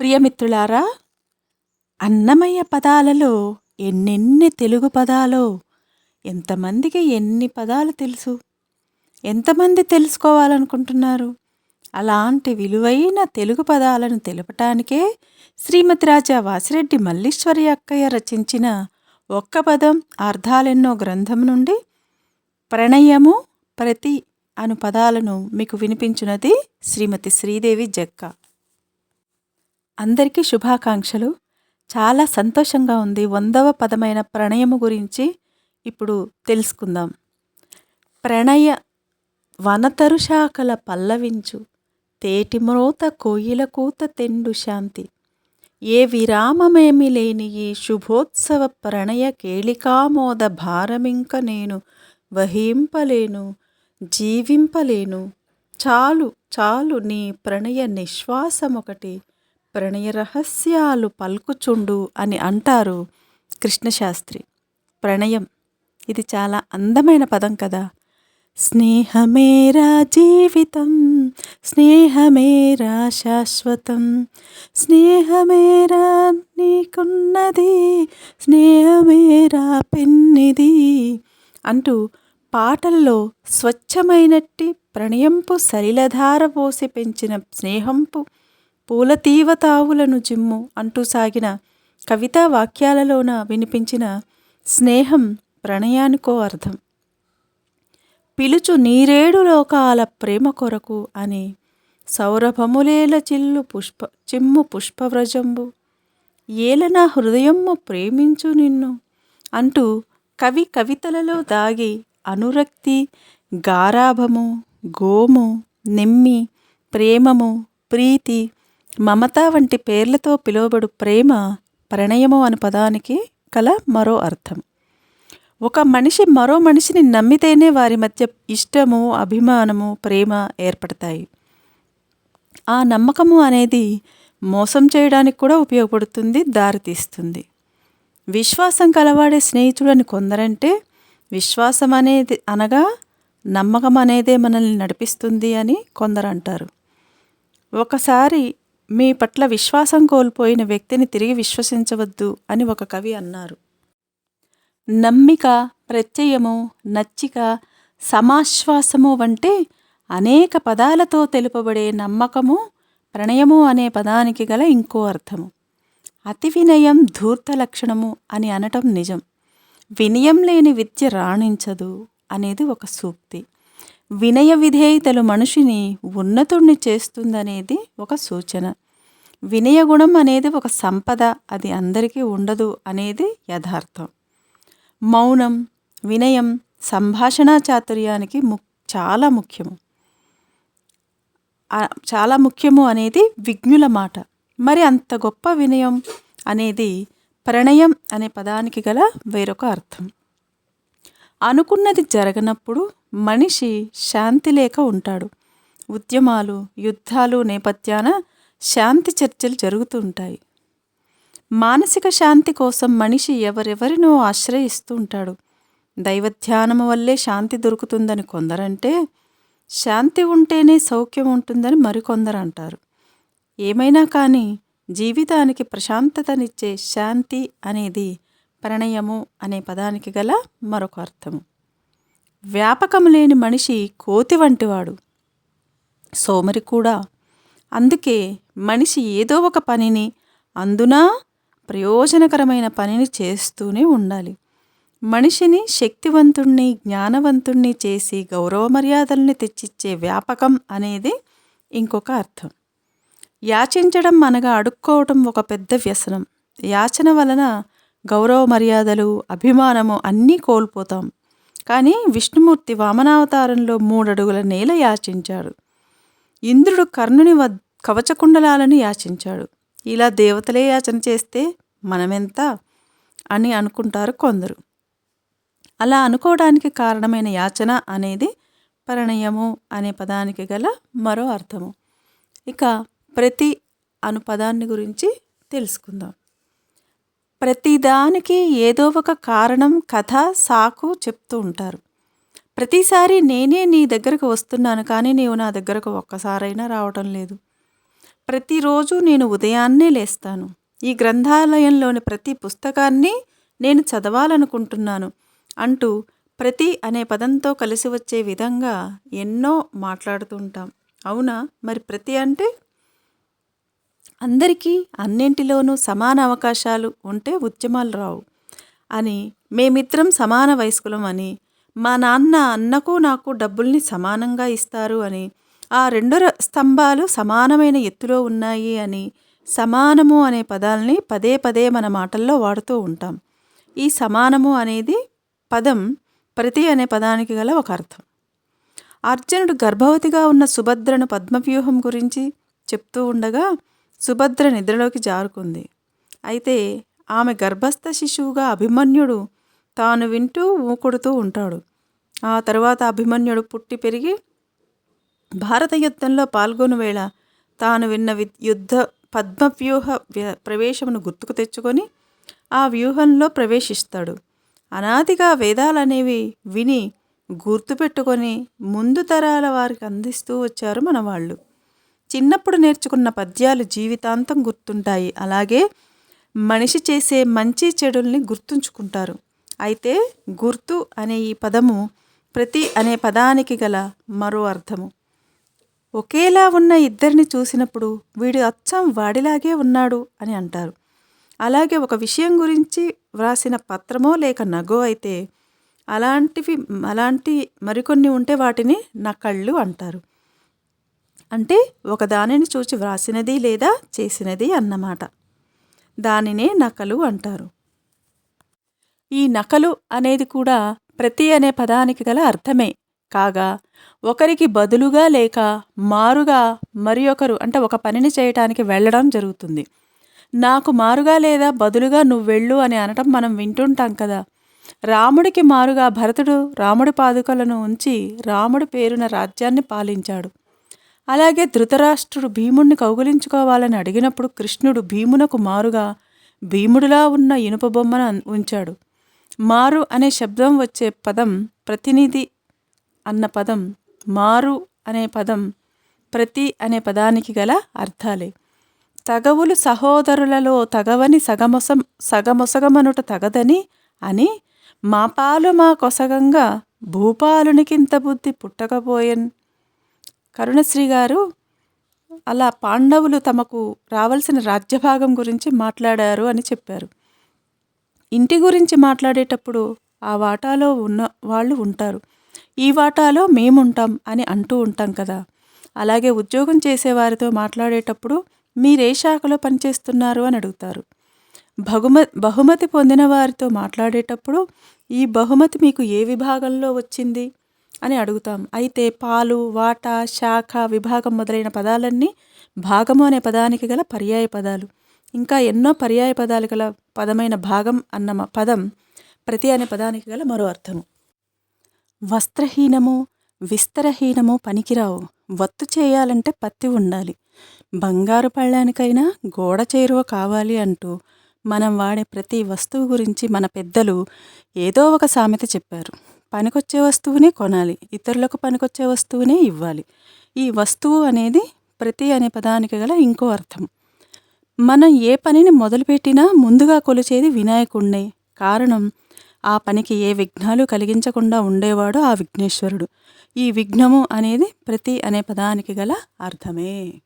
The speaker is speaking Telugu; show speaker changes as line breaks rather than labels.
ప్రియమిత్రులారా అన్నమయ్య పదాలలో ఎన్నెన్ని తెలుగు పదాలో ఎంతమందికి ఎన్ని పదాలు తెలుసు? ఎంతమంది తెలుసుకోవాలనుకుంటున్నారు? అలాంటి విలువైన తెలుగు పదాలను తెలపటానికే శ్రీమతి రాజా వాసిరెడ్డి మల్లీశ్వరి అక్కయ్య రచించిన ఒక్క పదం అర్థాలెన్నో గ్రంథం నుండి ప్రణయము ప్రతి అను పదాలను మీకు వినిపించినది శ్రీమతి శ్రీదేవి జక్క. అందరికీ శుభాకాంక్షలు. చాలా సంతోషంగా ఉంది. వందవ పదమైన ప్రణయము గురించి ఇప్పుడు తెలుసుకుందాం. ప్రణయ వనతరు శాఖల పల్లవించు. తేటి మ్రోత కోయిల కూత తెండు శాంతి. ఏ విరామమేమి లేని ఈ శుభోత్సవ ప్రణయ కేళికామోద భారమింక నేను వహింపలేను జీవింపలేను. చాలు చాలు నీ ప్రణయ నిశ్వాసమొకటి. ప్రణయ రహస్యాలు పలుకుచుండు అని అంటారు కృష్ణశాస్త్రి. ప్రణయం ఇది చాలా అందమైన పదం కదా. స్నేహమేరా జీవితం స్నేహమేరా శాశ్వతం స్నేహమేరా నీకున్నది స్నేహమేరా పెన్నిది అంటూ పాటల్లో స్వచ్ఛమైనట్టి ప్రణయంపు సలిలధార పోసి పెంచిన స్నేహంపు పూలతీవతావులను జిమ్ము అంటూ సాగిన కవితా వాక్యాలలోన వినిపించిన స్నేహం ప్రణయానికో అర్థం. పిలుచు నీరేడు లోకాల ప్రేమ కొరకు అని సౌరభములేల చిల్లు పుష్ప చిమ్ము పుష్పవ్రజంబు. ఏలనా హృదయము ప్రేమించు నిన్ను అంటూ కవి కవితలలో దాగి అనురక్తి గారాభము గోము నెమ్మి ప్రేమము ప్రీతి మమత వంటి పేర్లతో పిలువబడు ప్రేమ ప్రణయము అను పదానికి కల మరో అర్థం. ఒక మనిషి మరో మనిషిని నమ్మితేనే వారి మధ్య ఇష్టము అభిమానము ప్రేమ ఏర్పడతాయి. ఆ నమ్మకము అనేది మోసం చేయడానికి కూడా ఉపయోగపడుతుంది దారితీస్తుంది. విశ్వాసం కలవాడే స్నేహితుడని కొందరంటే విశ్వాసం అనేది అనగా నమ్మకం అనేదే మనల్ని నడిపిస్తుంది అని కొందరు అంటారు ఒకసారి మీ పట్ల విశ్వాసం కోల్పోయిన వ్యక్తిని తిరిగి విశ్వసించవద్దు అని ఒక కవి అన్నారు. నమ్మిక ప్రత్యయము నచ్చిక సమాశ్వాసము వంటి అనేక పదాలతో తెలుపబడే నమ్మకము ప్రణయము అనే పదానికి గల ఇంకో అర్థము. అతి వినయం ధూర్త లక్షణము అని అనటం నిజం. వినయం లేని విద్య రాణించదు అనేది ఒక సూక్తి. వినయ విధేయతలు మనిషిని ఉన్నతుణ్ణి చేస్తుందనేది ఒక సూచన. వినయ గుణం అనేది ఒక సంపద అది అందరికీ ఉండదు అనేది యథార్థం. మౌనం వినయం సంభాషణ చాతుర్యానికి ము చాలా ముఖ్యము. చాలా ముఖ్యము అనేది విజ్ఞుల మాట. మరి అంత గొప్ప వినయం అనేది ప్రణయం అనే పదానికి గల వేరొక అర్థం. అనుకున్నది జరగనప్పుడు మనిషి శాంతి లేక ఉంటాడు. ఉద్యమాలు యుద్ధాలు నేపథ్యాన శాంతి చర్చలు జరుగుతుంటాయి. మానసిక శాంతి కోసం మనిషి ఎవరెవరినో ఆశ్రయిస్తూ ఉంటాడు. దైవధ్యానము వల్లే శాంతి దొరుకుతుందని కొందరంటే శాంతి ఉంటేనే సౌఖ్యం ఉంటుందని మరికొందరు అంటారు ఏమైనా కానీ జీవితానికి ప్రశాంతతనిచ్చే శాంతి అనేది ప్రణయము అనే పదానికి గల మరొక అర్థము. వ్యాపకం లేని మనిషి కోతి వంటివాడు. సోమరి కూడా. అందుకే మనిషి ఏదో ఒక పనిని అందునా ప్రయోజనకరమైన పనిని చేస్తూనే ఉండాలి. మనిషిని శక్తివంతుణ్ణి జ్ఞానవంతుణ్ణి చేసి గౌరవ మర్యాదల్ని తెచ్చిచ్చే వ్యాపకం అనేది ఇంకొక అర్థం. యాచించడం అనగా అడుక్కోవటం ఒక పెద్ద వ్యసనం. యాచన వలన గౌరవ మర్యాదలు అభిమానము అన్నీ కోల్పోతాం. కానీ విష్ణుమూర్తి వామనావతారంలో మూడడుగుల నేల యాచించాడు. ఇంద్రుడు కర్ణుని వ కవచకుండలాలను యాచించాడు. ఇలా దేవతలే యాచన చేస్తే మనమెంత? అని అనుకుంటారు కొందరు. అలా అనుకోవడానికి కారణమైన యాచన అనేది పరిణయము అనే పదానికి గల మరో అర్థము. ఇక ప్రతి అను పదాన్ని గురించి తెలుసుకుందాం. ప్రతిదానికి ఏదో ఒక కారణం కథ సాకు చెప్తూ ఉంటారు. ప్రతిసారి నేనే నీ దగ్గరకు వస్తున్నాను కానీ నీవు నా దగ్గరకు ఒక్కసారైనా రావటం లేదు. ప్రతిరోజు నేను ఉదయాన్నే లేస్తాను. ఈ గ్రంథాలయంలోని ప్రతి పుస్తకాన్ని నేను చదవాలనుకుంటున్నాను అంటూ ప్రతి అనే పదంతో కలిసి వచ్చే విధంగా ఎన్నో మాట్లాడుతుంటాం అవునా? మరి ప్రతి అంటే? అందరికీ అన్నింటిలోనూ సమాన అవకాశాలు ఉంటే ఉద్యమాలు రావు అని మేమిద్దరం సమాన వయస్కులం అని మా నాన్న అన్నకు నాకు డబ్బుల్ని సమానంగా ఇస్తారు అని ఆ రెండు స్తంభాలు సమానమైన ఎత్తులో ఉన్నాయి అని సమానము అనే పదాల్ని పదే పదే మన మాటల్లో వాడుతూ ఉంటాం. ఈ సమానము అనేది పదం ప్రతి అనే పదానికి గల ఒక అర్థం. అర్జునుడు గర్భవతిగా ఉన్న సుభద్రను పద్మవ్యూహం గురించి చెప్తూ ఉండగా సుభద్ర నిద్రలోకి జారుకుంది. అయితే ఆమె గర్భస్థ శిశువుగా అభిమన్యుడు తాను వింటూ ఊకొడుతూ ఉంటాడు. ఆ తర్వాత అభిమన్యుడు పుట్టి పెరిగి భారత యుద్ధంలో పాల్గొను వేళ తాను విన్న వి యుద్ధ పద్మవ్యూహ ప్రవేశమును గుర్తుకు తెచ్చుకొని ఆ వ్యూహంలో ప్రవేశిస్తాడు. అనాదిగా వేదాలనేవి విని గుర్తుపెట్టుకొని ముందు తరాల వారికి అందిస్తూ వచ్చారు మన వాళ్ళు చిన్నప్పుడు నేర్చుకున్న పద్యాలు జీవితాంతం గుర్తుంటాయి. అలాగే మనిషి చేసే మంచి చెడుల్ని గుర్తుంచుకుంటారు. అయితే గుర్తు అనే ఈ పదము ప్రతి అనే పదానికి గల మరో అర్థము. ఒకేలా ఉన్న ఇద్దరిని చూసినప్పుడు వీడు అచ్చం వాడిలాగే ఉన్నాడు అని అంటారు. అలాగే ఒక విషయం గురించి వ్రాసిన పత్రమో లేక నగో అయితే అలాంటివి అలాంటి మరికొన్ని ఉంటే వాటిని నకళ్ళు అంటారు. అంటే ఒకదానిని చూచి వ్రాసినది లేదా చేసినది అన్నమాట. దానినే నకలు అంటారు. ఈ నకలు అనేది కూడా ప్రతి అనే పదానికి గల అర్థమే. కాగా ఒకరికి బదులుగా లేక మారుగా మరి ఒకరు అంటే ఒక పనిని చేయటానికి వెళ్ళడం జరుగుతుంది. నాకు మారుగా లేదా బదులుగా నువ్వు వెళ్ళు అని అనటం మనం వింటుంటాం కదా. రాముడికి మారుగా భరతుడు రాముడి పాదుకలను ఉంచి రాముడి పేరున రాజ్యాన్ని పాలించాడు. అలాగే ధృతరాష్ట్రుడు భీముణ్ణి కౌగులించుకోవాలని అడిగినప్పుడు కృష్ణుడు భీమునకు మారుగా భీముడిలా ఉన్న ఇనుప బొమ్మను ఉంచాడు. మారు అనే శబ్దం వచ్చే పదం ప్రతినిధి అన్న పదం మారు అనే పదం ప్రతి అనే పదానికి గల అర్థాలే. తగవులు సహోదరులలో తగవని సగమొసం సగమొసగమనుట తగదని అని మా పాలు మా కొసగంగా భూపాలునికింత బుద్ధి పుట్టకపోయెన్ కరుణశ్రీ గారు అలా పాండవులు తమకు రావాల్సిన రాజ్యభాగం గురించి మాట్లాడారు అని చెప్పారు. ఇంటి గురించి మాట్లాడేటప్పుడు ఆ వాటాలో ఉన్న వాళ్ళు ఉంటారు. ఈ వాటాలో మేముంటాం అని అంటూ ఉంటాం కదా. అలాగే ఉద్యోగం చేసేవారితో మాట్లాడేటప్పుడు మీరే శాఖలో పనిచేస్తున్నారు అని అడుగుతారు. బహుమ బహుమతి పొందిన వారితో మాట్లాడేటప్పుడు ఈ బహుమతి మీకు ఏ విభాగంలో వచ్చింది? అని అడుగుతాం అయితే పాలు వాటా శాఖ విభాగం మొదలైన పదాలన్నీ భాగము అనే పదానికి గల పర్యాయ పదాలు. ఇంకా ఎన్నో పర్యాయ పదాలు గల పదమైన భాగం అన్న పదం ప్రతి అనే పదానికి గల మరో అర్థము. వస్త్రహీనము విస్తరహీనము పనికిరావు. వత్తు చేయాలంటే పత్తి ఉండాలి. బంగారు పళ్ళానికైనా గోడ చేరువ కావాలి అంటూ మనం వాడే ప్రతి వస్తువు గురించి మన పెద్దలు ఏదో ఒక సామెత చెప్పారు. పనికొచ్చే వస్తువునే కొనాలి. ఇతరులకు పనికొచ్చే వస్తువునే ఇవ్వాలి. ఈ వస్తువు అనేది ప్రతి అనే పదానికి గల ఇంకో అర్థం. మనం ఏ పనిని మొదలుపెట్టినా ముందుగా కొలిచేది వినాయకుణ్ణే. కారణం ఆ పనికి ఏ విఘ్నాలు కలిగించకుండా ఉండేవాడు ఆ విఘ్నేశ్వరుడు. ఈ విఘ్నము అనేది ప్రతి అనే పదానికి గల అర్థమే.